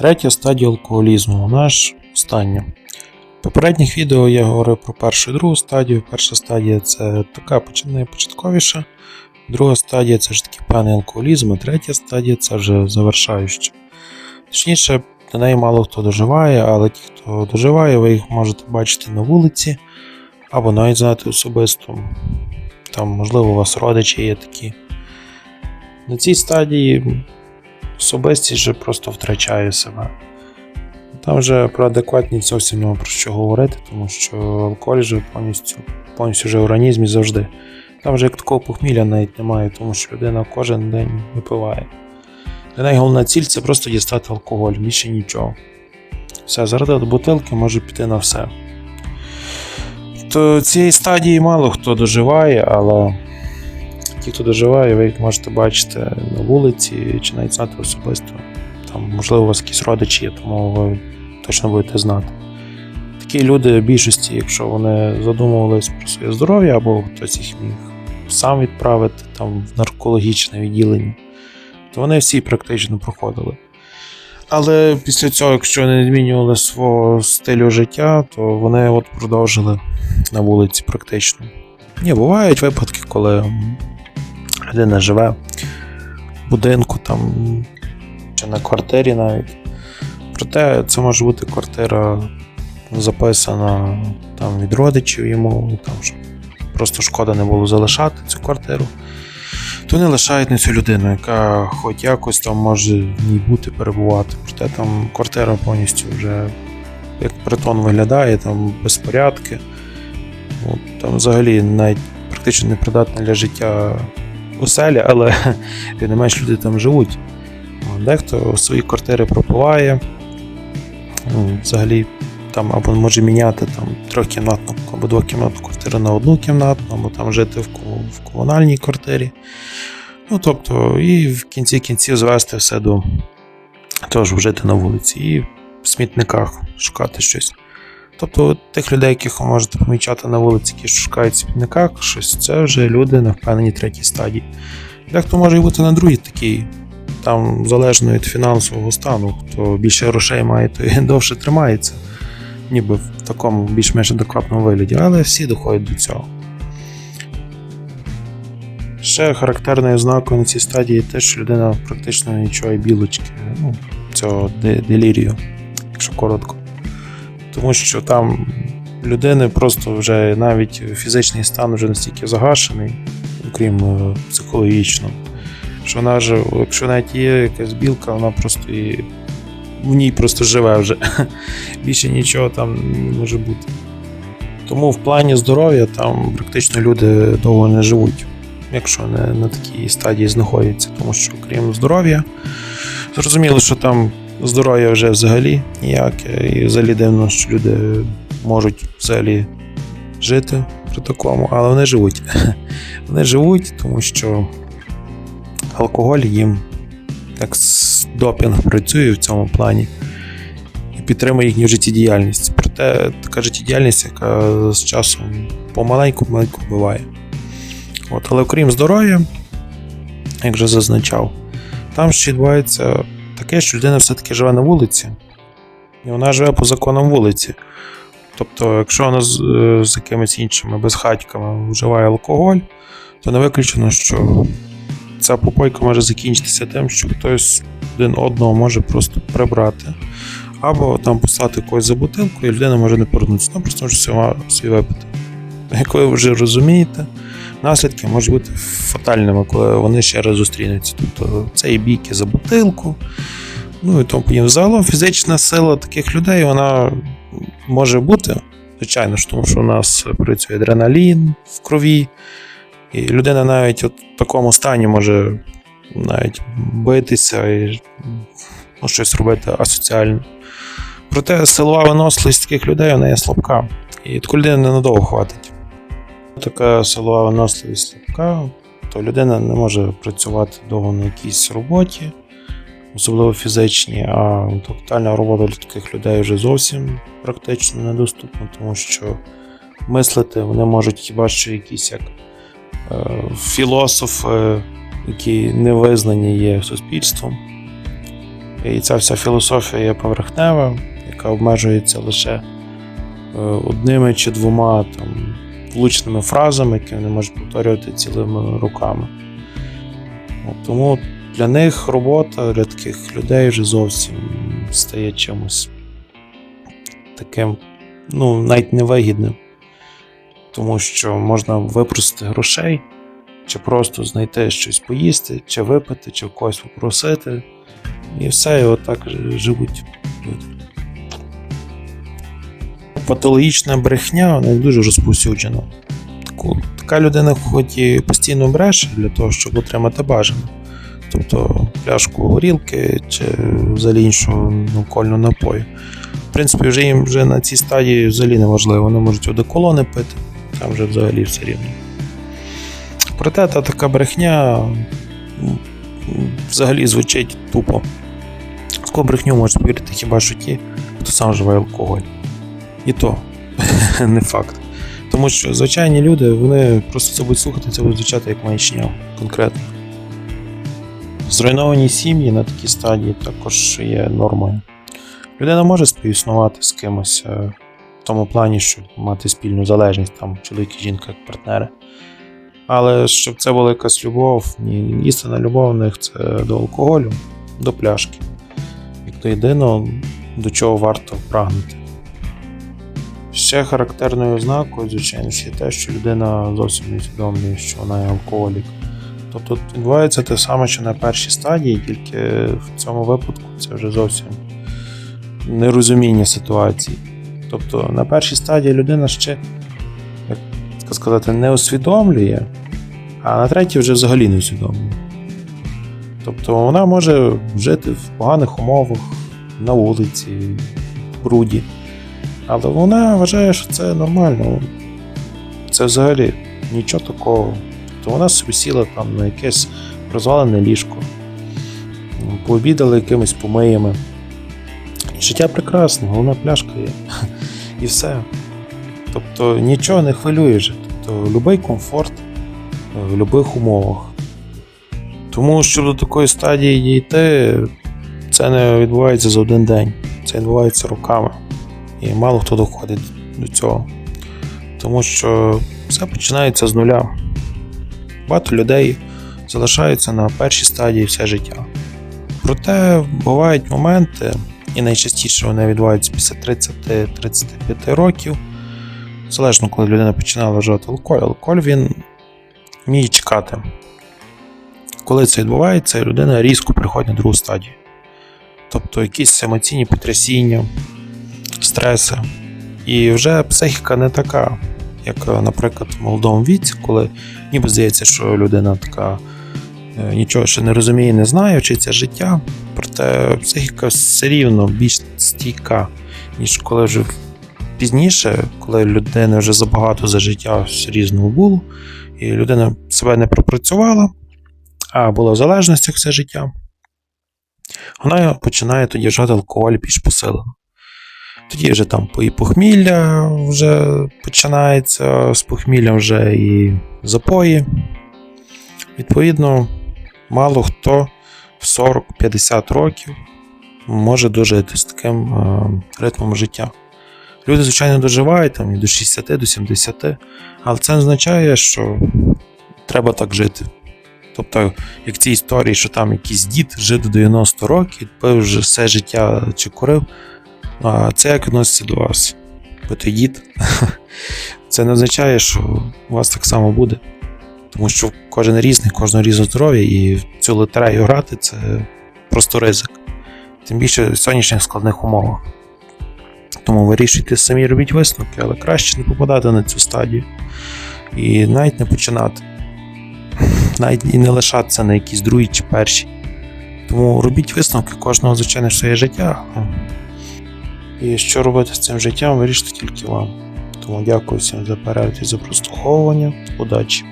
Третя стадія алкоголізму, вона ж остання. В попередніх відео я говорив про першу і другу стадію. Перша стадія це така починає початковіша, друга стадія це ж такий певний алкоголізм, а третя стадія це вже завершаюча. Точніше, до неї мало хто доживає, але ті, хто доживає, ви їх можете бачити на вулиці або навіть знати особисто. Там, можливо, у вас родичі є такі. На цій стадії особистість вже просто втрачає себе. Там вже про адекватність зовсім нема про що говорити, тому що алкоголь вже повністю, повністю вже в організмі завжди. Там вже як такого похмілля навіть немає, тому що людина кожен день випиває. Для неї головна ціль це просто дістати алкоголь, більше нічого. Все, заради бутилки може піти на все. То цієї стадії мало хто доживає, але ті, хто доживає, ви їх можете бачити на вулиці чи навіть знати особисто. Там, можливо, у вас якісь родичі є, тому ви точно будете знати. Такі люди в більшості, якщо вони задумувались про своє здоров'я, або хтось їх міг сам відправити там, в наркологічне відділення, то вони всі практично проходили. Але після цього, якщо не змінювали свого стилю життя, то вони от продовжили на вулиці практично. Ні, бувають випадки, коли людина живе в будинку там, чи на квартирі навіть. Проте це може бути квартира записана там від родичів йому, там, щоб просто шкода не було залишати цю квартиру. То вони лишають на цю людину, яка хоч якось там може в ній бути, перебувати. Проте там квартира повністю вже як притон виглядає, там безпорядки. От, там взагалі навіть практично непридатна для життя оселя, але не менш люди там живуть. Дехто свої квартири пропиває, ну, взагалі там або може міняти там трьохкімнатну або двокімнатну квартиру на одну кімнатну, або там жити в, в комунальній квартирі. Ну, тобто, і в кінці кінців звести все до того, щоб жити на вулиці, і в смітниках шукати щось. Тобто, тих людей, яких ви можете помічати на вулиці, які шукають в смітниках, щось, це вже люди на впевненій третій стадії. Дехто може і бути на другій такій, там залежно від фінансового стану, хто більше грошей має, то і довше тримається, ніби в такому більш-менш адекватному вигляді, але всі доходять до цього. Ще характерною ознакою на цій стадії є те, що людина практично відчуває білочки, ну, цього делірію, якщо коротко. Тому що там людини просто вже навіть фізичний стан вже настільки загашений, окрім е, психологічного, що вона вже, якщо навіть є якась білка, вона просто і в ній просто живе вже. Більше нічого там не може бути. Тому в плані здоров'я там практично люди довго не живуть, якщо не на такій стадії знаходяться. Тому що крім здоров'я, зрозуміло, що там здоров'я вже взагалі ніяке, і взагалі дивно, що люди можуть взагалі жити при такому, але вони живуть. Вони живуть, тому що алкоголь їм як допінг працює в цьому плані і підтримує їхню життєдіяльність. Проте така життєдіяльність, яка з часом помаленьку-помаленьку вбиває. От, але окрім здоров'я, як вже зазначав, там ще відбувається таке, що людина все-таки живе на вулиці, і вона живе по законам вулиці. Тобто, якщо вона з, е, з якимись іншими безхатьками вживає алкоголь, то не виключено, що ця попойка може закінчитися тим, що хтось один одного може просто прибрати, або там послати когось за бутилку, і людина може не повернутися. Ну, просто може сама собі випити. Як ви вже розумієте, наслідки можуть бути фатальними, коли вони ще раз зустрінуться. Тобто це і бійки за бутилку, ну і тому подібне. Загалом фізична сила таких людей вона може бути, звичайно ж, тому що у нас працює адреналін в крові, і людина навіть от в такому стані може навіть битися і ну, щось робити асоціально. Проте силова виносливість таких людей вона є слабка. І таку людину ненадовго хватить. Така силова виносливість слабка, то людина не може працювати довго на якійсь роботі, особливо фізичній, а тотальна робота для таких людей вже зовсім практично недоступна, тому що мислити вони можуть хіба що якісь як е, філософи, які не визнані є суспільством. І ця вся філософія є поверхнева, яка обмежується лише е, одними чи двома там, влучними фразами, які вони можуть повторювати цілими руками. Тому для них робота для таких людей вже зовсім стає чимось таким, ну, навіть невигідним. Тому що можна випросити грошей, чи просто знайти щось поїсти, чи випити, чи в когось попросити. І все, і отак живуть люди. Патологічна брехня вона дуже розповсюджена. Таку, така людина хоч і постійно бреше для того, щоб отримати бажане. Тобто пляшку горілки чи взагалі іншого алкогольного напою. В принципі, вже їм вже на цій стадії взагалі не важливо. Вони можуть одеколони пити, там вже взагалі все рівно. Проте та така брехня взагалі звучить тупо. З брехню можуть повірити хіба що ті, хто сам вживає алкоголь. І то не факт. Тому що звичайні люди, вони просто це будуть слухати, це будуть звучати як маячня конкретно. Зруйновані сім'ї на такій стадії також є нормою. Людина може співіснувати з кимось е, в тому плані, щоб мати спільну залежність, там чоловік і жінка як партнери. Але щоб це була якась любов, ні, істинна любов в них це до алкоголю, до пляшки. Як до єдиного, до чого варто прагнути. Ще характерною ознакою, звичайно, є те, що людина зовсім не усвідомлює, що вона є алкоголік. Тобто відбувається те саме, що на першій стадії, тільки в цьому випадку це вже зовсім нерозуміння ситуації. Тобто на першій стадії людина ще, як сказати, не усвідомлює, а на третій вже взагалі не усвідомлює. Тобто вона може жити в поганих умовах, на вулиці, в бруді. Але вона вважає, що це нормально. Це взагалі нічого такого. То вона собі сіла там на якесь розвалене ліжко, пообідали якимись помиями. Життя прекрасне, головна пляшка є. І все. Тобто нічого не хвилює вже. Тобто будь-який комфорт в будь-яких умовах. Тому щоб до такої стадії дійти, це не відбувається за один день. Це відбувається роками. І мало хто доходить до цього. Тому що все починається з нуля. Багато людей залишаються на першій стадії все життя. Проте бувають моменти, і найчастіше вони відбуваються після 30-35 років. Залежно, коли людина починала вживати алкоголь, алкоголь він вміє чекати. Коли це відбувається, людина різко приходить на другу стадію. Тобто якісь емоційні потрясіння, стреси. І вже психіка не така, як, наприклад, в молодому віці, коли ніби здається, що людина така е, нічого ще не розуміє, не знає, вчиться життя. Проте психіка все рівно більш стійка, ніж коли вже пізніше, коли людина вже забагато за життя різного було, і людина себе не пропрацювала, а була в залежностях все життя. Вона починає тоді вживати алкоголь більш посилено. Тоді вже там і похмілля вже починається, з похміллям вже і запої. Відповідно, мало хто в 40-50 років може дожити з таким е, ритмом життя. Люди, звичайно, доживають там і до 60, до 70, але це не означає, що треба так жити. Тобто, як в цій історії, що там якийсь дід жив до 90 років, пив вже все життя чи курив. А це як відноситься до вас? Той. Це не означає, що у вас так само буде. Тому що кожен різний, кожного різне здоров'я, і в цю лотерею грати це просто ризик. Тим більше в сьогоднішніх складних умовах. Тому вирішуйте самі робіть висновки, але краще не попадати на цю стадію. І навіть не починати. Навіть і не лишатися на якійсь другій чи першій. Тому робіть висновки кожного, звичайно, своє життя. І що робити з цим життям, вирішити тільки вам. Тому дякую всім за перегляд і за прослуховування. Удачі!